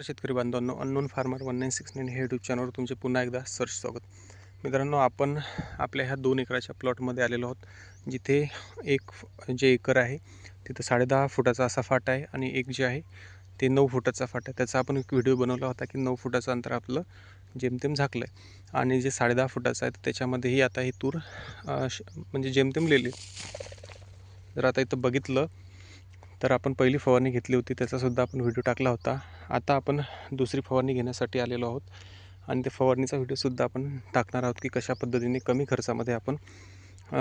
शेतकरी बांधवांनो unknown farmer one nine six nine हे यूट्यूब चॅनलवर तुमचे पुन्हा एकदा सर्च स्वागत. मित्रांनो आपण आपल्या ह्या दोन एकराच्या प्लॉटमध्ये आलेलो आहोत जिथे एक जे एकर आहे तिथं साडेदहा फुटाचा असा फाटा आहे आणि एक जे आहे ते नऊ फुटाचा फाटा आहे. त्याचा आपण एक व्हिडिओ बनवला होता की नऊ फुटाचं अंतर आपलं जेमतेम झाकलं आहे आणि जे साडेदहा फुटाचं आहे त्याच्यामध्येही आता ही तूर श- म्हणजे जेमतेम लिहिली जर आता इथं बघितलं तर आपण पहिली फवारणी घेतली होती त्याचासुद्धा आपण व्हिडिओ टाकला होता. आता आपण दुसरी फवारणी घेण्यासाठी आलेलो आहोत आणि त्या फवारणीचा व्हिडिओसुद्धा आपण टाकणार आहोत की कशा पद्धतीने कमी खर्चामध्ये आपण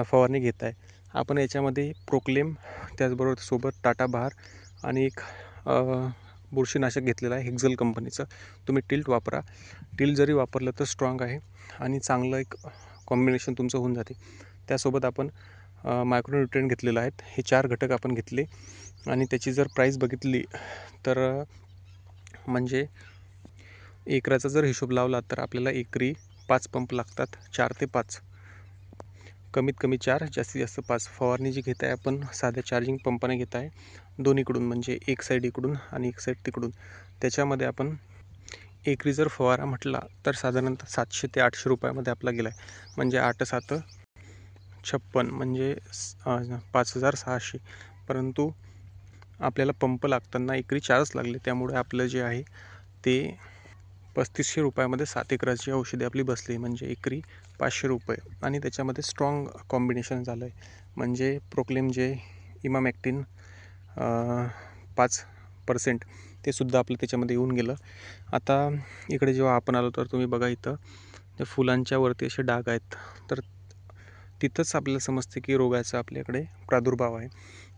फवारणी घेत आहे. आपण याच्यामध्ये प्रोक्लेम त्याचबरोबर सोबत टाटा बहार आणि एक बुरशीनाशक घेतलेलं आहे हेक्झल कंपनीचं. तुम्ही टिल्ट वापरा. टिल्ट जरी वापरलं तर स्ट्रॉंग आहे आणि चांगलं एक कॉम्बिनेशन तुमचं होऊन जाते. त्यासोबत आपण मायक्रोन्युट्रियन घेतलेलं आहेत. हे चार घटक आपण घेतले. आणि त्याची जर प्राईस बघितली तर म्हणजे एकराचा जर हिशोब लावला तर आपल्याला एकरी पाच पंप लागतात चार ते पाच. कमीत कमी चार जास्तीत जास्त पाच. फवारणी जी घेत आहे आपण साध्या चार्जिंग पंपाने घेत आहे दोन्हीकडून म्हणजे एक साईड इकडून आणि एक साईड तिकडून. त्याच्यामध्ये आपण एकरी जर फवारा म्हटला तर साधारणतः सातशे ते आठशे रुपयामध्ये आपला गेला आहे म्हणजे आठ सात छप्पन म्हणजे पाच हजार सहाशे. परंतु आपल्याला पंप लागताना एकरी चारच लागले त्यामुळे आपलं जे आहे ते पस्तीसशे रुपयामध्ये सात एकराची औषधी आपली बसली म्हणजे एकरी पाचशे रुपये. आणि त्याच्यामध्ये स्ट्रॉंग कॉम्बिनेशन झालं आहे म्हणजे प्रोक्लेम जे इमामॅक्टिन पाच पर्सेंट ते सुद्धा आपलं त्याच्यामध्ये येऊन गेलं. आता इकडे जेव्हा आपण आलो तर तुम्ही बघा इथं फुलांच्या वरती असे डाग आहेत तर तिथंच आपल्याला समजते की रोगाचा आपल्याकडे प्रादुर्भाव आहे.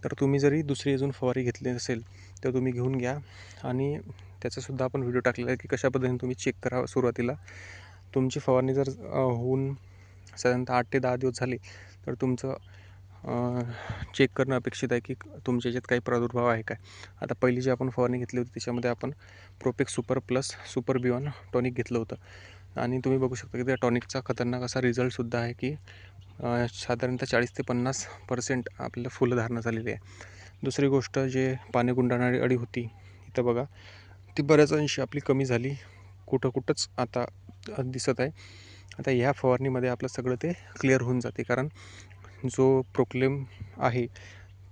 तर तुम्ही जरी दुसरी अजून फवारी घेतली असेल तर तुम्ही घेऊन घ्या. आणि त्याचासुद्धा आपण व्हिडिओ टाकलेला आहे की कशा पद्धतीने तुम्ही चेक करा सुरुवातीला. तुमची फवारणी जर होऊन साधारणतः आठ ते दहा दिवस झाले तर तुमचं चेक करणं अपेक्षित आहे की तुमच्या याच्यात काही प्रादुर्भाव आहे काय आता पहिली जी आपण फवारणी घेतली होती त्याच्यामध्ये आपण Propex super plus super beyond tonic घेतलं होतं. आणि तुम्ही बघू शकता की त्या टॉनिकचा खतरनाक असा रिझल्टसुद्धा आहे की साधारणतः चाळीस ते पन्नास पर्सेंट आपल्याला फुलधारणा झालेली आहे. दुसरी गोष्ट जे पाणी गुंडाळणारी अळी होती इथं बघा ती बऱ्याच अंशी आपली कमी झाली. कुठं कुठंच आता दिसत आहे. आता ह्या फवारणीमध्ये आपलं सगळं ते क्लिअर होऊन जाते. कारण जो प्रोक्लेम आहे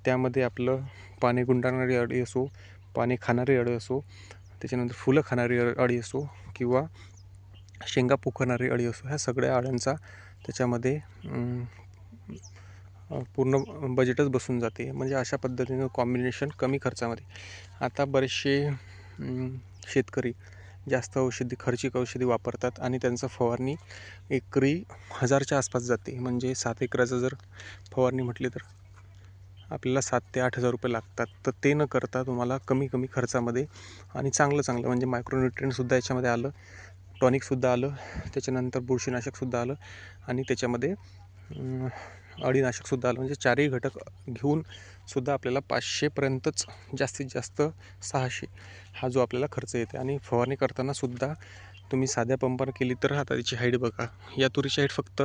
त्यामध्ये आपलं पाणी गुंडाळणारी अळी असो पाणी खाणारी अळी असो त्याच्यानंतर फुलं खाणारी अळी असो किंवा शेंगा पोखरणारी अळी असो ह्या सगळ्या अळ्यांचा त्याच्यामध्ये पूर्ण बजेटच बसून जाते. म्हणजे अशा पद्धतीनं कॉम्बिनेशन कमी खर्चामध्ये. आता बरेचसे शेतकरी जास्त औषधी खर्चिक औषधी वापरतात आणि त्यांचं फवारणी एकरी हजारच्या आसपास जाते. म्हणजे सात एकराचं जर फवारणी म्हटली तर आपल्याला सात ते आठ हजार रुपये लागतात. तर ते न करता तुम्हाला कमी कमी खर्चामध्ये आणि चांगलं चांगलं म्हणजे मायक्रोन्युट्रियनसुद्धा याच्यामध्ये आलं. टॉनिकसुद्धा आलं त्याच्यानंतर बुरशीनाशकसुद्धा आलं आणि त्याच्यामध्ये अळीनाशकसुद्धा आलं. म्हणजे चारही घटक घेऊन सुद्धा आपल्याला पाचशेपर्यंतच जास्तीत जास्त सहाशे हा जो आपल्याला खर्च येते. आणि फवारणी करतानासुद्धा तुम्ही साध्या पंपानं केली तर आता त्याची हाईट बघा. या तुरीची हाईट फक्त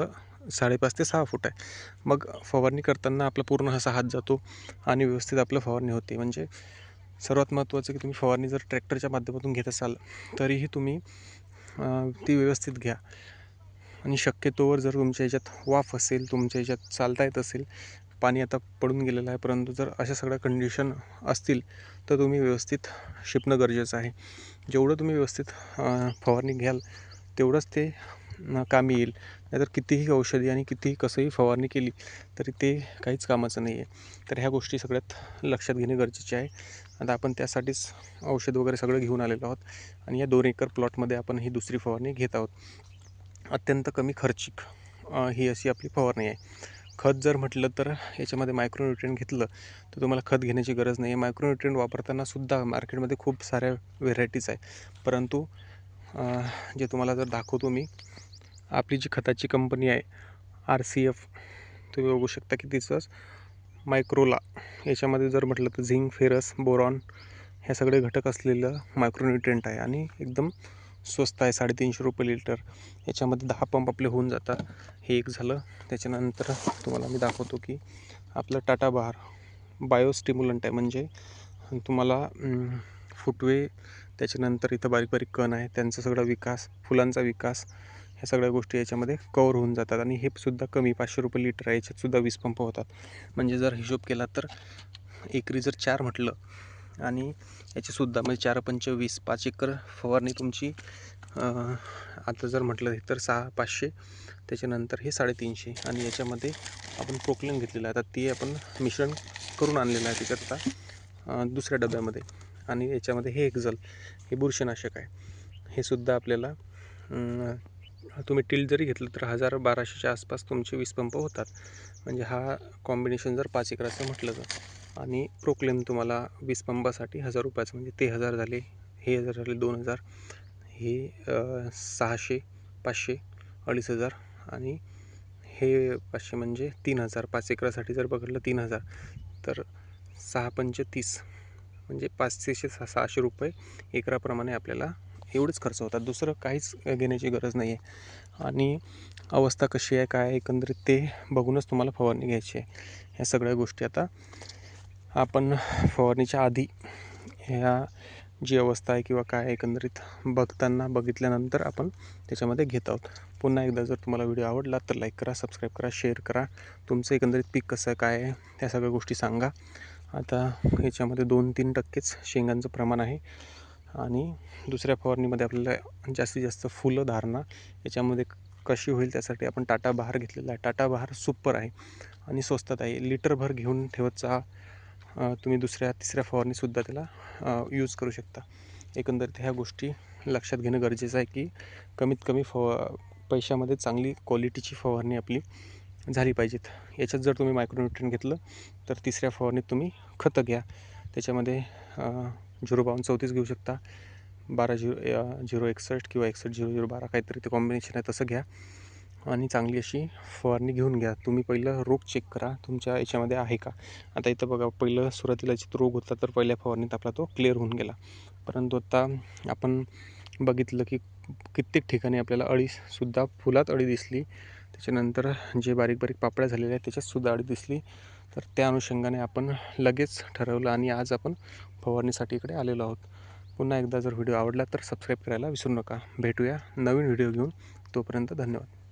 साडेपाच ते सहा फूट आहे. मग फवारणी करताना आपला पूर्ण असा हात जातो आणि व्यवस्थित आपलं फवारणी होते. म्हणजे सर्वात महत्त्वाचं की तुम्ही फवारणी जर ट्रॅक्टरच्या माध्यमातून घेत असाल तरीही तुम्ही ती व्यवस्थित घ्या. आणि शक्यतोवर जर तुमच्या याच्यात वाफ असेल तुमच्या याच्यात चालता येत असेल पाणी आता पडून गेलेलं आहे परंतु जर अशा सगळ्या कंडिशन असतील तर तुम्ही व्यवस्थित शिपणं गरजेचं आहे. जेवढं तुम्ही व्यवस्थित फवारणी घ्याल तेवढंच ते कामी येईल नाहीतर कितीही औषधी आणि कितीही कसंही फवारणी केली तरी ते काहीच कामाचं नाही आहे. तर ह्या गोष्टी सगळ्यात लक्षात घेणे गरजेचे आहे. आता आपण त्यासाठीच औषध वगैरे सगळं घेऊन आलेलो आहोत आणि या दोन एकर प्लॉटमध्ये आपण ही दुसरी फवारणी घेत आहोत. अत्यंत कमी खर्चिक ही अशी आपली फवारणी आहे. खत जर म्हटलं तर याच्यामध्ये मायक्रोन्युट्रियन घेतलं तर तुम्हाला खत घेण्याची गरज नाही आहे. मायक्रोन्युट्रियन वापरताना सुद्धा मार्केटमध्ये खूप साऱ्या व्हेरायटीज आहे. परंतु जे तुम्हाला जर दाखवतो मी आपली जी खताची कंपनी आहे आर सी एफ तुम्ही बघू शकता की तिचंच मायक्रोला. याच्यामध्ये जर म्हटलं तर झिंक फेरस बोरॉन ह्या सगळे घटक असलेलं मायक्रोन्युट्रियंट आहे आणि एकदम स्वस्त आहे साडेतीनशे रुपये लिटर. याच्यामध्ये दहा पंप आपले होऊन जातात. हे एक झालं. त्याच्यानंतर तुम्हाला मी दाखवतो की आपलं टाटा बार बायोस्टिम्युलंट आहे. म्हणजे तुम्हाला फुटवे त्याच्यानंतर इथं बारीक बारीक कण आहे. त्यांचा सगळा विकास फुलांचा विकास ह्या सगळ्या गोष्टी याच्यामध्ये कवर होऊन जातात आणि हे सुद्धा कमी पाचशे रुपये लिटर आहे याच्यातसुद्धा वीस पंप होतात. म्हणजे जर हिशोब केला तर एकरी जर चार म्हटलं आणि याचेसुद्धा म्हणजे चार पंचवीस पाच एकर फवारणी तुमची आता जर म्हटलं तर सहा पाचशे त्याच्यानंतर हे साडेतीनशे आणि याच्यामध्ये आपण प्रोक्लेन घेतलेलं आहे. आता ते आपण मिश्रण करून आणलेलं आहे त्याच्यात दुसऱ्या डब्यामध्ये आणि याच्यामध्ये हे एक्झल हे बुरशीनाशक आहे. हे सुद्धा आपल्याला तुम्ही टील जरी घेतलं तर हजार बाराशेच्या आसपास तुमचे वीस पंप होतात. म्हणजे हा कॉम्बिनेशन जर पाच एकराचं म्हटलं तर. आणि प्रोक्लेम तुम्हाला वीस पंपासाठी हजार रुपयाचं म्हणजे ते हजार झाले हे हजार झाले दोन हजार हे सहाशे पाचशे अडीच हजार आणि हे पाचशे म्हणजे तीन हजार. पाच एकरासाठी जर बघितलं तीन हजार तर सहा पंच तीस म्हणजे सहा सहाशे रुपये एकराप्रमाणे आपल्याला एवढंच खर्च होतात. दुसरं काहीच घेण्याची गरज नाही आहे आणि अवस्था कशी आहे काय एकंदरीत ते बघूनच तुम्हाला फवारणी घ्यायची आहे. ह्या सगळ्या गोष्टी आता आपण फवारणीच्या आधी ह्या जी अवस्था आहे किंवा काय एकंदरीत बघताना बघितल्यानंतर आपण त्याच्यामध्ये घेत आहोत. पुन्हा एकदा जर तुम्हाला व्हिडिओ आवडला तर लाईक करा सबस्क्राईब करा शेअर करा. तुमचं एकंदरीत पीक कसं काय आहे त्या सगळ्या गोष्टी सांगा. आता याच्यामध्ये दोन तीन टक्केच शेंगांचं प्रमाण आहे. आणि दुसऱ्या फवारणीमध्ये आपल्याला जास्तीत जास्त फुलं धारणा याच्यामध्ये कशी होईल त्यासाठी आपण टाटा बहार घेतलेला आहे. टाटा बहार सुपर आहे आणि स्वस्तात आहे. लिटरभर घेऊन ठेवतचा तुम्ही दुसऱ्या तिसऱ्या फवारणीसुद्धा त्याला यूज करू शकता. एकंदरीत ह्या गोष्टी लक्षात घेणं गरजेचं आहे की कमीत कमी फव पैशामध्ये चांगली क्वालिटीची फवारणी आपली झाली पाहिजेत. याच्यात जर तुम्ही मायक्रोन्युट्रिन घेतलं तर तिसऱ्या फवारणीत तुम्ही खतं घ्या. त्याच्यामध्ये झिरो बावन्न चौतीस घेऊ शकता. बारा झिरो झिरो एकसष्ट किंवा एकसष्ट झिरो झिरो बारा काहीतरी ते कॉम्बिनेशन आहे तसं घ्या. आणि चांगली अशी फवारणी घेऊन घ्या. तुम्ही पहिलं रोग चेक करा. तुमच्या याच्यामध्ये आहे का? आता इथं बघा पहिलं सुरुवातीला जिथं रोग होता तर पहिल्या फवारणीत आपला तो क्लिअर होऊन गेला. परंतु आता आपण बघितलं की कित्येक ठिकाणी आपल्याला अळीसुद्धा फुलात अळी दिसली. त्याच्यानंतर जे बारीक बारीक पापड्या झालेल्या आहेत त्याच्यातसुद्धा अळी दिसली. तर त्या अनुषंगाने आपण लगेच ठरवलं आणि आज आपण फवारणीसाठी इकडे आलेलो आहोत. पुन्हा एकदा जर व्हिडिओ आवडला तर सबस्क्राईब करायला विसरू नका. भेटूया नवीन व्हिडिओ घेऊन. तोपर्यंत धन्यवाद.